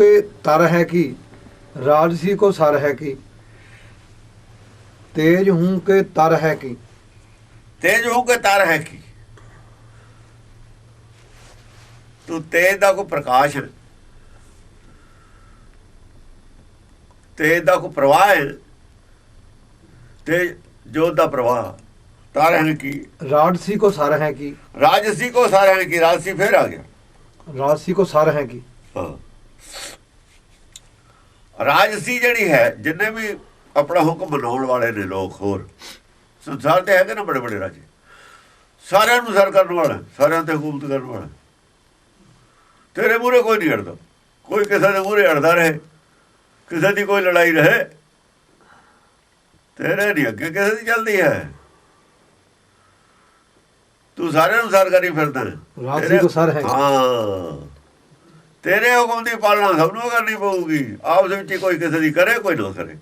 ਕੇ ਤਰ ਹੈ ਕੀ? ਰਾਜਸੀ ਕੋ ਸਰ ਹੈ ਕੀ? ਤੇਜ ਹੂੰ ਕੇ ਤਰ ਹੈ ਕੀ? ਤੇਜ ਹੂੰ ਕੇ ਤਰ ਹੈ ਕੀ? ਤੂੰ ਤੇਜ ਦਾ ਕੋ ਪ੍ਰਕਾਸ਼ ਹੈ? ਤੇਜ ਦਾ ਕੋ ਪ੍ਰਵਾਹ ਹੈ? ਤੇਜ ਜੋਤ ਦਾ ਪ੍ਰਵਾਹ। ਤਾਰਨ ਕੀ? ਰਾਜਸੀ ਕੋ ਸਾਰ ਹੈ ਕੀ? ਰਾਜਸੀ ਕੋ ਸਾਰ ਹੈ ਕੀ? ਰਾਜਸੀ ਫੇਰ ਆ ਗਿਆ। ਰਾਜਸੀ ਕੋ ਸਾਰ ਹੈ ਕੀ? ਹਾਂ। ਰਾਜਸੀ ਜਿਹੜੀ ਹੈ ਜਿੰਨੇ ਵੀ ਆਪਣਾ ਹੁਕਮ ਮਨਾਉਣ ਵਾਲੇ ਨੇ ਲੋਕ ਹੋਰ ਸੰਸਾਰ ਤੇ ਹੈਗੇ ਨਾ ਬੜੇ ਬੜੇ ਰਾਜੇ। ਸਾਰਿਆਂ ਨੂੰ ਸਰ ਕਰਨ ਵਾਲਾ ਸਾਰਿਆਂ ਤੇ ਹਕੂਮਤ ਕਰਨ ਵਾਲਾ। ਤੇਰੇ ਮੂਹਰੇ ਕੋਈ ਨਹੀਂ ਅੜਦਾ। ਕੋਈ ਕਿਸੇ ਦੇ ਮੂਹਰੇ ਅੜਦਾ ਰਹੇ। ਕਿਸੇ ਦੀ ਕੋਈ ਲੜਾਈ ਰਹੇ। ਤੇਰੇ ਨਹੀਂ ਅੱਗੇ ਕਿਸੇ ਦੀ ਚੱਲਦੀ ਹੈ। ਤੂੰ ਸਾਰਿਆਂ ਨੂੰ ਸਰ ਕਰੀ ਫਿਰਦਾ। ਤੇਰੇ- ਕੋ ਸਰ ਹੈ। ਹਾਂ। ਤੇਰੇ ਹੁਕਮ ਦੀ ਪਾਲਣਾ ਸਭ ਨੂੰ ਕਰਨੀ ਪਊਗੀ। ਆਪਸ ਵਿੱਚ ਹੀ ਕੋਈ ਕਿਸੇ ਦੀ ਕਰੇ, ਕੋਈ ਨਾ ਕਰੇ।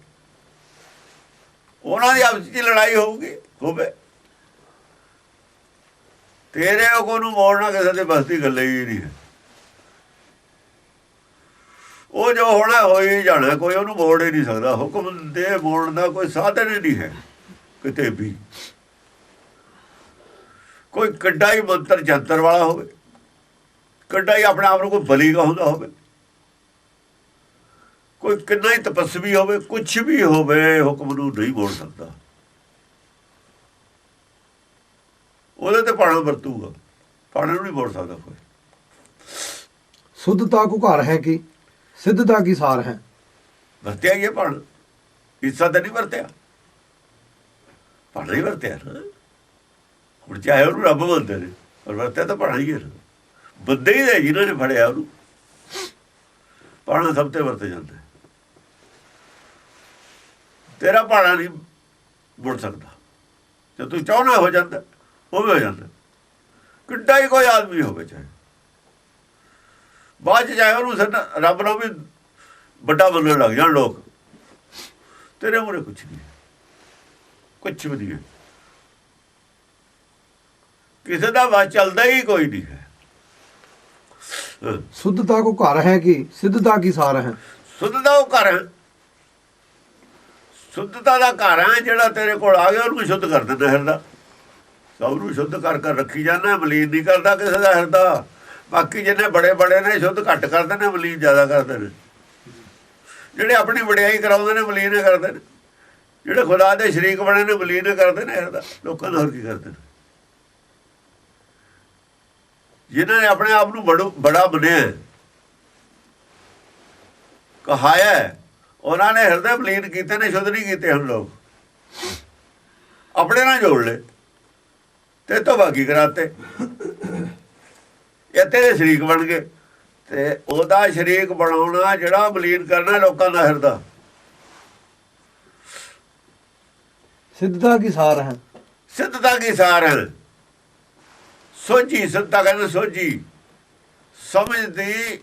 ਉਹਨਾਂ ਦੀ ਆਪਸ ਵਿੱਚ ਲੜਾਈ ਹੋਊਗੀ ਹੋਵੇ ਤੇਰੇ ਹੁਕਮ ਨੂੰ ਮੋੜਨਾ ਕਿਸੇ ਦੇ ਬਸ ਦੀ ਗੱਲ ਹੀ ਨਹੀਂ ਹੈ। ਉਹ ਜੋ ਹੋਣਾ ਹੋਈ ਜਾਣਾ, ਕੋਈ ਉਹਨੂੰ ਮੋੜ ਹੀ ਨਹੀਂ ਸਕਦਾ। ਹੁਕਮ ਦੇ ਮੋੜਨ ਦਾ ਕੋਈ ਸਾਧਨ ਹੀ ਨਹੀਂ ਹੈ, ਕਿਤੇ ਵੀ। ਕੋਈ ਕੱਡਾ ਹੀ ਮੰਤਰ ਜੰਤਰ ਵਾਲਾ ਹੋਵੇ। ਕਿੰਨਾ ਹੀ ਆਪਣੇ ਆਪ ਨੂੰ ਕੋਈ ਬਲੀ ਹੁੰਦਾ ਹੋਵੇ। ਕੋਈ ਕਿੰਨਾ ਹੀ ਤਪਸਵੀ ਹੋਵੇ ਕੁਝ ਵੀ ਹੋਵੇ ਹੁਕਮ ਨੂੰ ਨਹੀਂ ਬੋਲ ਸਕਦਾ। ਉਹਦੇ ਤੇ ਪਾਣਾ ਵਰਤੂਗਾ। ਪਾਣਾ ਨੂੰ ਨਹੀਂ ਬੋਲ ਸਕਦਾ ਕੋਈ। ਸੁੱਧਤਾ ਕੋ ਘਰ ਹੈ ਕਿ? ਸਿੱਧਤਾ ਕੀ ਸਾਰ ਹੈ? ਵਰਤਿਆ ਇਹ ਪਾਣਾ। ਹਿੱਸਾ ਤਾਂ ਨਹੀਂ ਵਰਤਿਆ। ਪਾਣਾ ਹੀ ਵਰਤਿਆ ਹੁਣ ਚਾਹੇ ਉਹਨੂੰ ਰੱਬ ਬੋਲਦੇ ਨੇ ਪਰ ਵਰਤਿਆ ਤਾਂ ਪਾਣਾ ਹੀ ਹੈ ਬੰਦੇ ਹੀ ਨੇ ਜਿਨ੍ਹਾਂ ਨੇ ਫੜਿਆ ਉਹਨੂੰ, ਪਾਣਾ ਸਭ ਤੇ ਵਰਤੇ ਜਾਂਦਾ ਤੇਰਾ ਪਾਣਾ ਨਹੀਂ ਮੁੜ ਸਕਦਾ। ਜੇ ਤੂੰ ਚਾਹਣਾ ਹੋ ਜਾਂਦਾ, ਉਹ ਵੀ ਹੋ ਜਾਂਦਾ। ਕਿੱਡਾ ਹੀ ਕੋਈ ਆਦਮੀ ਹੋਵੇ ਚਾਹੇ। ਬਾਅਦ ਚ ਚਾਹੇ ਉਹਨੂੰ ਰੱਬ ਨੂੰ ਵੀ ਵੱਡਾ ਮੰਨਣ ਲੱਗ ਜਾਣ ਲੋਕ। ਤੇਰੇ ਮੂਰੇ ਕੁਝ ਨਹੀਂ। ਕੁਝ ਵੀ ਨਹੀਂ ਹੈ। ਕਿਸੇ ਦਾ ਵਾ ਚੱਲਦਾ ਹੀ ਕੋਈ ਨਹੀਂ ਹੈ। ਸੁੱਧਤਾ ਕੋ ਘਰ ਹੈ ਕਿ? ਸਿੱਧਤਾ ਕੀ ਸਾਰ ਹੈ? ਸੁੱਧਤਾ ਉਹ ਘਰ ਹੈ। ਸੁੱਧਤਾ ਦਾ ਘਰ ਹੈ ਜਿਹੜਾ ਤੇਰੇ ਕੋਲ ਆ ਗਿਆ, ਉਹਨੂੰ ਸ਼ੁੱਧ ਕਰ ਦਿੰਦਾ ਹਿਰਦਾ। ਸਭ ਨੂੰ ਸ਼ੁੱਧ ਕਰ ਕਰ ਰੱਖੀ ਜਾਂਦਾ, ਮਲੀਨ ਨਹੀਂ ਕਰਦਾ ਕਿਸੇ ਦਾ ਹਿਰਦਾ। ਬਾਕੀ ਜਿਹਨੇ ਬੜੇ ਬੜੇ ਨੇ, ਸ਼ੁੱਧ ਘੱਟ ਕਰਦੇ ਨੇ, ਮਲੀਨ ਜ਼ਿਆਦਾ ਕਰਦੇ ਨੇ। ਜਿਹੜੇ ਆਪਣੀ ਵਡਿਆਈ ਕਰਾਉਂਦੇ ਨੇ, ਮਲੀਨ ਕਰਦੇ ਨੇ। ਜਿਹੜੇ ਖੁਦਾ ਦੇ ਸ਼ਰੀਕ ਬਣੇ ਨੇ, ਮਲੀਨ ਕਰਦੇ ਨੇ ਹਿਰਦਾ। ਲੋਕਾਂ ਦਾ ਹੋਰ ਕੀ ਕਰਦੇ ਨੇ? ਜਿਨ੍ਹਾਂ ਨੇ ਆਪਣੇ ਆਪ ਨੂੰ ਬੜਾ ਬਣਿਆ ਕਹਾਇਆ ਉਹਨਾਂ ਨੇ ਹਿਰਦੇ ਬਲੀਨ ਕੀਤੇ ਨੇ ਸ਼ੁੱਧ ਨਹੀਂ ਕੀਤੇ ਹਮ ਲੋਕ। ਆਪਣੇ ਨਾਲ ਜੋੜ ਲੈ ਤੇ ਤੋਂ ਬਾਕੀ ਕਰਾਤੇ? ਇਹ ਤੇਰੇ ਸ਼ਰੀਕ ਬਣ ਗਏ। ਤੇ ਉਹਦਾ ਸ਼ਰੀਕ ਬਣਾਉਣਾ ਜਿਹੜਾ ਬਲੀਨ ਕਰਨਾ ਲੋਕਾਂ ਦਾ ਹਿਰਦਾ। ਸਿੱਧਤਾ ਕੀ ਸਾਰ ਹੈ ਸਿੱਧਤਾ ਕੀ ਸਾਰ ਹੈ ਸੋਝੀ ਸੰਤਾ ਕਹਿੰਦੇ ਸੋਝੀ। ਸਮਝਦੀ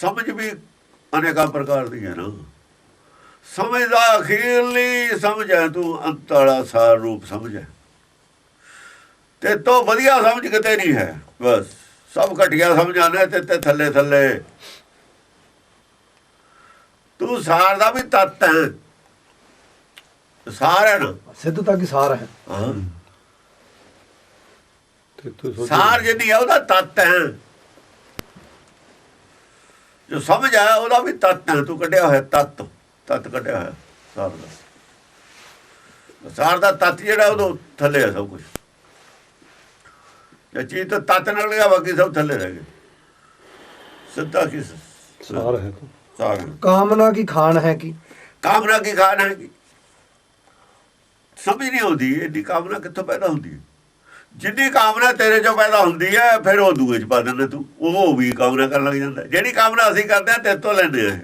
ਸਮਝ ਵੀ ਅਨੇਕਾਂ ਪ੍ਰਕਾਰ ਦੀ ਹੈ ਨਾ। ਸਮਝਦਾ ਅਖੀਰਲੀ ਸਮਝੈ ਤੂੰ ਅੰਤਲਾ ਸਾਰ ਰੂਪ ਸਮਝੈ। ਤੇ ਤੋਂ ਵਧੀਆ ਸਮਝ ਕਿਤੇ ਨਹੀਂ ਹੈ ਬਸ। ਸਭ ਘਟਿਆ ਸਮਝਾਣਾ ਤੇ ਤੇ ਥੱਲੇ ਥੱਲੇ। ਤੂੰ ਸਾਰ ਦਾ ਵੀ ਤਤ ਹੈ। ਸਾਰ ਹੈ ਨਾ। ਸਿੱਧੂ ਤਾਂ ਕੀ ਸਾਰ ਹੈ। ਹਾਂ। ਸਾਰ ਜਿਹਦੀ ਆ ਉਹਦਾ ਤਤ ਹੈ। ਜੋ ਸਮਝ ਆ ਉਹਦਾ ਵੀ ਤਤ ਹੈ। ਤੂੰ ਕੱਢਿਆ ਹੋਇਆ ਤਤ ਤਤ ਕੱਢਿਆ ਹੋਇਆ ਸਾਰ ਦਾ। ਸਾਰ ਦਾ ਤਤ ਜਿਹੜਾ ਉਹਦੇ ਥੱਲੇ ਹੈ ਸਭ ਕੁਝ ਜੇ ਚੀਜ਼ ਤਾਂ ਤਤ ਨਾਲ ਗਿਆ ਬਾਕੀ ਸਭ ਥੱਲੇ ਰਹਿ ਗਏ। ਸਿੱਧਾ ਕਿਸ ਸਾਰ ਹੈ ਸਾਰ ਕਾਮਨਾ ਕੀ ਖਾਨ ਹੈ ਕੀ? ਕਾਮਨਾ ਕੀ ਖਾਨ ਹੈ ਕੀ? ਸਮਝ ਨਹੀਂ ਆਉਂਦੀ ਇਹ ਕਾਮਨਾ ਕਿੱਥੋਂ ਪੈਦਾ ਹੁੰਦੀ ਹੈ? ਜਿੰਨੀ ਕਾਮਨਾ ਤੇਰੇ ਚੋਂ ਪੈਦਾ ਹੁੰਦੀ ਹੈ, ਫਿਰ ਉਹ ਦੂਏ ਚ ਪਾ ਦਿੰਦਾ ਤੂੰ। ਉਹ ਵੀ ਕਾਮਨਾ ਕਰਨ ਲੱਗ ਜਾਂਦਾ। ਜਿਹੜੀ ਕਾਮਨਾ ਅਸੀਂ ਕਰਦੇ ਆ ਤੇਰੇ ਤੋਂ ਲੈਂਦੇ ਆ ਇਹ।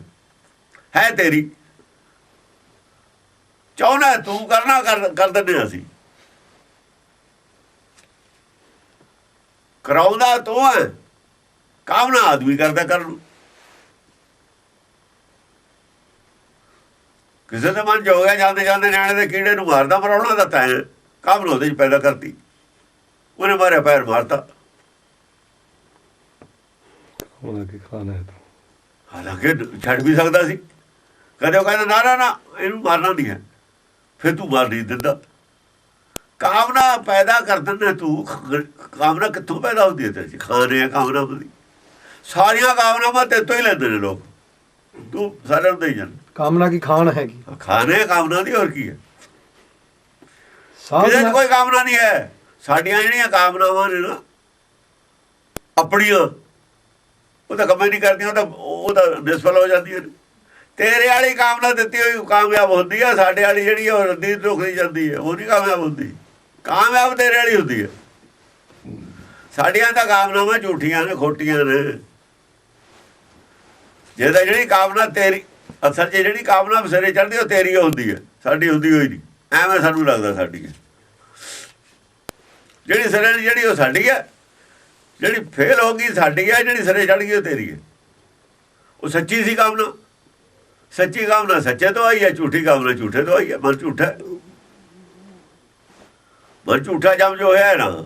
ਹੈ ਤੇਰੀ। ਚਾਹਣਾ ਤੂੰ ਕਰਨਾ, ਕਰ ਕਰ ਦਿੰਦੇ ਹਾਂ ਅਸੀਂ। ਕਰਾਉਂਦਾ ਤੂੰ ਹੈ। ਕਾਮਨਾ ਆਦਮੀ ਕਰਦਾ ਕਰਨ ਨੂੰ। ਕਿਸੇ ਦੇ ਮਨ ਚ ਹੋ ਗਿਆ ਜਾਂਦੇ ਜਾਂਦੇ ਨਿਆਣੇ ਦੇ ਕੀੜੇ ਨੂੰ ਮਾਰਦਾ ਮਰਾਉਣਾ ਦਾ ਤਾਂ ਕੰਮ ਨੂੰ ਉਹਦੇ ਚ ਪੈਦਾ ਕਰਤੀ। ਉਹਨੇ ਮਾਰਿਆ ਪੈਰ ਮਾਰਤਾ ਉਹਨਾਂ ਕੀ ਖਾਣਾ ਹੈ ਹਾਲਾਂਕਿ ਛੱਡ ਵੀ ਸਕਦਾ ਸੀ। ਕਦੇ ਉਹ ਕਹਿੰਦਾ ਨਾ ਨਾ ਨਾ ਇਹਨੂੰ ਮਾਰਨਾ ਨਹੀਂ ਹੈ। ਫਿਰ ਤੂੰ ਮਾਰ ਨਹੀਂ ਦਿੰਦਾ। ਕਾਮਨਾ ਪੈਦਾ ਕਰ ਦਿੰਦੇ ਤੂੰ। ਕਾਮਨਾ ਕਿੱਥੋਂ ਪੈਦਾ ਹੁੰਦੀ ਹੈ ਤੇਰੀ? ਖਾਣੇ ਕਾਮਨਾ ਹੁੰਦੀ ਸਾਰੀਆਂ ਕਾਮਨਾਵਾਂ ਤੇ ਤੋਂ ਹੀ ਲੈਂਦੇ ਨੇ ਲੋਕ। ਤੂੰ ਸਾਰਿਆਂ ਨੂੰ ਦੇਈ ਜਾਂ ਕਾਮਨਾ ਕੀ ਖਾਣ ਹੈਗੀ? ਖਾਣੇ ਕਾਮਨਾ ਦੀ ਹੋਰ ਕੀ ਹੈ? ਸਾਰਿਆਂ ਕੋਈ ਕਾਮਨਾ ਨਹੀਂ ਹੈ? ਸਾਡੀਆਂ ਜਿਹੜੀਆਂ ਕਾਮਨਾਵਾਂ ਨੇ ਨਾ, ਆਪਣੀਆਂ, ਉਹ ਤਾਂ ਕੰਮ ਨਹੀਂ ਕਰਦੀਆਂ, ਉਹ ਤਾਂ ਉਹ ਤਾਂ ਨਿਸਫਲ ਹੋ ਜਾਂਦੀਆਂ ਨੇ। ਤੇਰੇ ਵਾਲੀ ਕਾਮਨਾ ਦਿੱਤੀ ਹੋਈ ਕਾਮਯਾਬ ਹੁੰਦੀ ਆ, ਸਾਡੇ ਵਾਲੀ ਜਿਹੜੀ ਉਹ ਰੱਦੀ ਰੁਕਦੀ ਜਾਂਦੀ ਹੈ ਉਹ ਨਹੀਂ ਕਾਮਯਾਬ ਹੁੰਦੀ। ਕਾਮਯਾਬ ਤੇਰੇ ਵਾਲੀ ਹੁੰਦੀ ਹੈ ਸਾਡੀਆਂ ਤਾਂ ਕਾਮਨਾਵਾਂ ਝੂਠੀਆਂ ਨੇ, ਖੋਟੀਆਂ ਨੇ। ਜੇ ਤਾਂ ਜਿਹੜੀ ਕਾਮਨਾ ਤੇਰੀ, ਅਸਲ 'ਚ ਜਿਹੜੀ ਕਾਮਨਾ ਬਸਰੇ ਚੜਦੀ ਉਹ ਤੇਰੀ ਹੁੰਦੀ ਹੈ ਸਾਡੀ ਹੁੰਦੀ ਹੋਈ ਨਹੀਂ। ਐਵੇਂ ਸਾਨੂੰ ਲੱਗਦਾ ਸਾਡੀ ਜਿਹੜੀ ਸਿਰੇ ਜਿਹੜੀ ਉਹ ਸਾਡੀ ਹੈ ਜਿਹੜੀ ਫੇਲ ਹੋ ਗਈ ਸਾਡੀ ਹੈ ਜਿਹੜੀ ਸਿਰੇ ਚੜ ਗਈ ਉਹ ਤੇਰੀ ਹੈ ਉਹ ਸੱਚੀ ਸੀ ਕਾਮਨਾ? ਸੱਚੀ ਕਾਮਨਾ ਸੱਚੇ ਤੋਂ ਆਈ ਹੈ ਝੂਠੀ ਕਾਮਨਾ ਝੂਠੇ ਤੋਂ ਆਈ ਹੈ ਮਨ ਝੂਠਾ। ਮਨ ਝੂਠਾ ਜਮ ਜੋ ਹੈ ਨਾ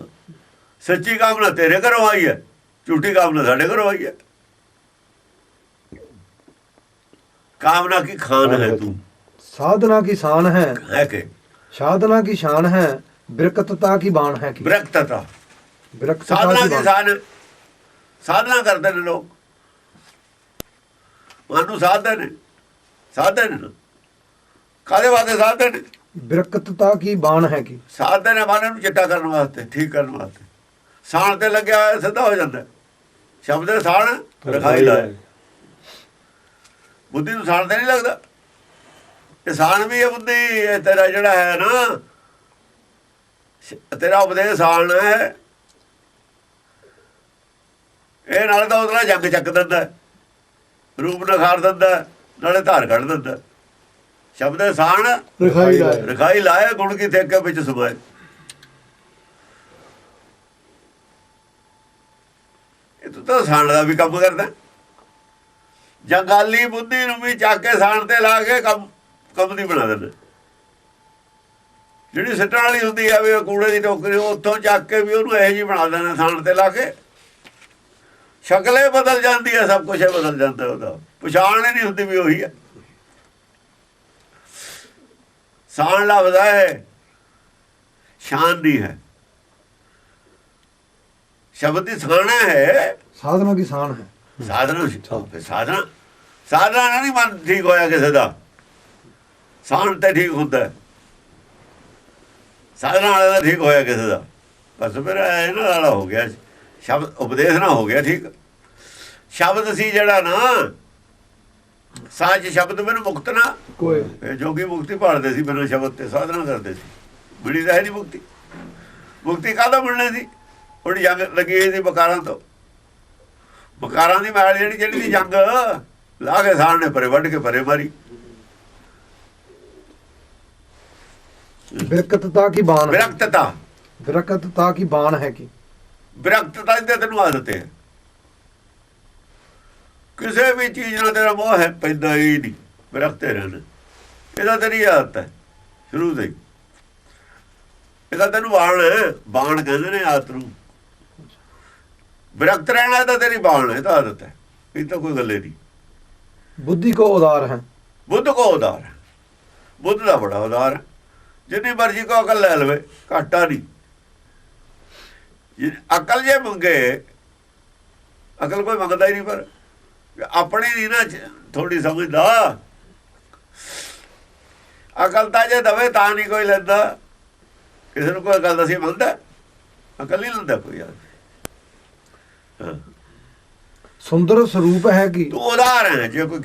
ਸੱਚੀ ਕਾਮਨਾ ਤੇਰੇ ਘਰੋਂ ਆਈ ਹੈ ਝੂਠੀ ਕਾਮਨਾ ਸਾਡੇ ਘਰੋਂ ਆਈ ਹੈ ਕਾਮਨਾ ਕੀ ਖਾਨ ਹੈ ਤੂੰ? ਸਾਧਨਾ ਕੀ ਸ਼ਾਨ ਹੈ? ਹੈ ਕਿ? ਸਾਧਨਾ ਕੀ ਸ਼ਾਨ ਹੈ? ਬਿਰਕਤਤਾ ਕੀ ਬਾਣ ਹੈ ਕੀ? ਬਿਰਕਤਤਾ ਸਾਧਨਾ ਦੇ ਸਾਨ ਸਾਧਨਾ। ਕਰਦੇ ਨੇ ਲੋਕ। ਮਨ ਨੂੰ ਸਾਧਦੇ ਨੇ ਕਾਦੇ ਵਾਦੇ ਸਾਧਦੇ ਨੇ ਕੀ ਬਾਣ ਹੈ ਕੀ? ਸਾਧਦੇ ਨੇ ਮਨ ਨੂੰ ਚਿੱਟਾ ਕਰਨ ਵਾਸਤੇ ਠੀਕ ਕਰਨ ਵਾਸਤੇ। ਸਾਣ ਤੇ ਲੱਗਿਆ ਹੋਇਆ ਸਿੱਧਾ ਹੋ ਜਾਂਦਾ। ਸ਼ਬਦ ਦੇ ਸਾਣ ਰਖਾਈ ਲਾਇਆ ਬੁੱਧੀ ਨੂੰ ਸਾਣ ਤੇ ਨਹੀਂ ਲੱਗਦਾ। ਇਹ ਸਾਣ ਵੀ ਹੈ ਬੁੱਧੀ ਇਹ ਤੇਰਾ ਜਿਹੜਾ ਹੈ ਨਾ ਤੇਰਾ ਉਪਦੇਸ਼ ਸਾਣ ਹੈ। ਇਹ ਨਾਲ ਤਾਂ ਉਹਦਾ ਜੰਗ ਚੱਕ ਦਿੰਦਾ। ਰੂਪ ਨਖਾਰ ਦਿੰਦਾ ਨਾਲੇ ਧਾਰ ਕੱਢ ਦਿੰਦਾ। ਸ਼ਬਦ ਦੇ ਸਾਣ ਰਖਾਈ ਲਾਏ। ਰਖਾਈ ਲਾਏ ਗੁਣ ਕੀ ਥੇਕੇ ਵਿੱਚ ਸਮਾਏ ਇਹ ਤੂੰ ਤਾਂ ਸਾਣ ਦਾ ਵੀ ਕੰਮ ਕਰਦਾ। ਜੰਗਾਲੀ ਬੁੱਧੀ ਨੂੰ ਵੀ ਚੱਕ ਕੇ ਸਾਣ ਤੇ ਲਾ ਕੇ ਕੰਮ ਕੰਮ ਦੀ ਬਣਾ ਦਿੰਦਾ। ਜਿਹੜੀ ਸਿੱਟਣ ਵਾਲੀ ਹੁੰਦੀ ਆ ਵੀ ਉਹ ਕੂੜੇ ਦੀ ਟੋਕਰੀ ਉੱਥੋਂ ਚੱਕ ਕੇ ਵੀ ਉਹਨੂੰ ਇਹੋ ਜਿਹੀ ਬਣਾ ਦੇਣਾ ਸਾਣ ਤੇ ਲਾ ਕੇ। ਸ਼ਕਲੇ ਬਦਲ ਜਾਂਦੀ ਹੈ ਸਭ ਕੁਝ ਬਦਲ ਜਾਂਦਾ ਉਹਦਾ। ਪਛਾਣ ਹੀ ਨਹੀਂ ਹੁੰਦੀ ਵੀ ਉਹੀ ਹੈ ਸਾਣ ਲਫ਼ਜ਼ ਹੈ ਸ਼ਾਨ ਨਹੀਂ ਹੈ। ਸ਼ਬਦ ਦੀ ਸਾਣਾ ਹੈ। ਸਾਧਨਾ ਕੀ ਸ਼ਾਨ ਹੈ। ਸਾਧਨਾ ਸਾਧਨਾ। ਸਾਧਨਾ ਨਹੀਂ ਮਨ ਠੀਕ ਹੋਇਆ ਕਿਸੇ ਦਾ। ਸਾਣ ਤੇ ਠੀਕ ਹੁੰਦਾ। ਹੈ। ਸਾਧਨਾ ਵਾਲੇ ਦਾ ਠੀਕ ਹੋਇਆ ਕਿਸੇ ਦਾ। ਬਸ ਫਿਰ ਇਹਨਾਂ ਵਾਲਾ ਹੋ ਗਿਆ ਸ਼ਬਦ ਉਪਦੇਸ਼ ਨਾ ਹੋ ਗਿਆ ਠੀਕ। ਸ਼ਬਦ ਸੀ ਜਿਹੜਾ ਨਾ ਸਾਜ ਸ਼ਬਦ ਮੈਨੂੰ ਮੁਕਤ ਨਾ। ਕੋਈ। ਜੋਗੀ ਮੁਕਤੀ ਭਾਲਦੇ ਸੀ ਬਿਨਾਂ ਸ਼ਬਦ ਤੇ ਸਾਧਨਾ ਕਰਦੇ ਸੀ। ਮਿਲੀ ਤਾਂ ਹੈ ਨਹੀਂ ਮੁਕਤੀ। ਮੁਕਤੀ ਕਾਹਦਾ ਮਿਲਣੀ ਸੀ? ਉਹਦੀ ਜੰਗ ਲੱਗੀ ਸੀ ਬਕਾਰਾਂ ਤੋਂ। ਬਕਾਰਾਂ ਦੀ ਮੈਲ ਜਿਹੜੀ ਜਿਹੜੀ ਦੀ ਜੰਗ ਲਾ ਕੇ ਸਾੜ ਨੇ ਪਰੇ ਵੱਢ ਕੇ ਪਰੇ ਮਾਰੀ। ਬਿਰਕਤਤਾ ਕੀ ਬਾਣ ਹੈ? ਵਿਰਕਤਤਾ। ਬਿਰਕਤਤਾ ਕੀ ਬਾਣ ਹੈ ਕੀ? ਵਿਰਕਤਤਾ ਦੀ ਤੈਨੂੰ ਆਦਤ ਹੈ। ਕਿਸੇ ਵੀ ਚੀਜ਼ ਨਾਲ ਤੇਰਾ ਮੋਹ ਹੈ ਪੈਦਾ ਹੀ ਨਹੀਂ। ਵਿਰਕਤੇ ਰਹਿਣਾ। ਇਹਦਾ ਤੇਰੀ ਆਦਤ ਹੈ ਸ਼ੁਰੂ ਤੋਂ ਹੀ। ਇਹਦਾ ਤੈਨੂੰ ਬਾਣ ਬਾਣ ਕਹਿੰਦੇ ਨੇ ਆਦਤ ਨੂੰ। ਵਿਰਕਤ ਰਹਿਣਾ ਤਾਂ ਤੇਰੀ ਬਾਣ ਹੈ ਤਾਂ ਆਦਤ ਹੈ। ਇਹ ਤਾਂ ਕੋਈ ਗੱਲ ਹੀ ਨਹੀਂ। ਬੁੱਧੀ ਕੋ ਉਦਾਰ ਹੈ। ਬੁੱਧ ਕੋ ਉਦਾਰ ਬੁੱਧ ਦਾ ਬੜਾ ਉਦਾਰ ਹੈ। ਜਿੰਨੀ ਮਰਜ਼ੀ ਕੋ ਅਕਲ ਲੈ ਲਵੇ ਘਾਟਾ ਨਹੀਂ। ਅਕਲ ਜੇ ਮੰਗੇ ਅਕਲ ਕੋਈ ਮੰਗਦਾ ਹੀ ਨਹੀਂ ਪਰ ਆਪਣੀ ਨਹੀਂ ਨਾ ਥੋੜੀ ਸਮਝਦਾ। ਅਕਲ ਤਾਂ ਜੇ ਦਵੇ ਤਾਂ ਨਹੀਂ ਕੋਈ ਲੈਂਦਾ। ਕਿਸੇ ਨੂੰ ਕੋਈ ਅਕਲ ਦਸੀ ਮੰਗਦਾ। ਅਕਲ ਨਹੀਂ ਲੈਂਦਾ ਕੋਈ ਯਾਰ। ਸੁੰਦਰ ਸਰੂਪ ਹੈ ਕੀ? ਤੂੰ ਉਦਾਰ ਹੈ ਜੇ ਕੋਈ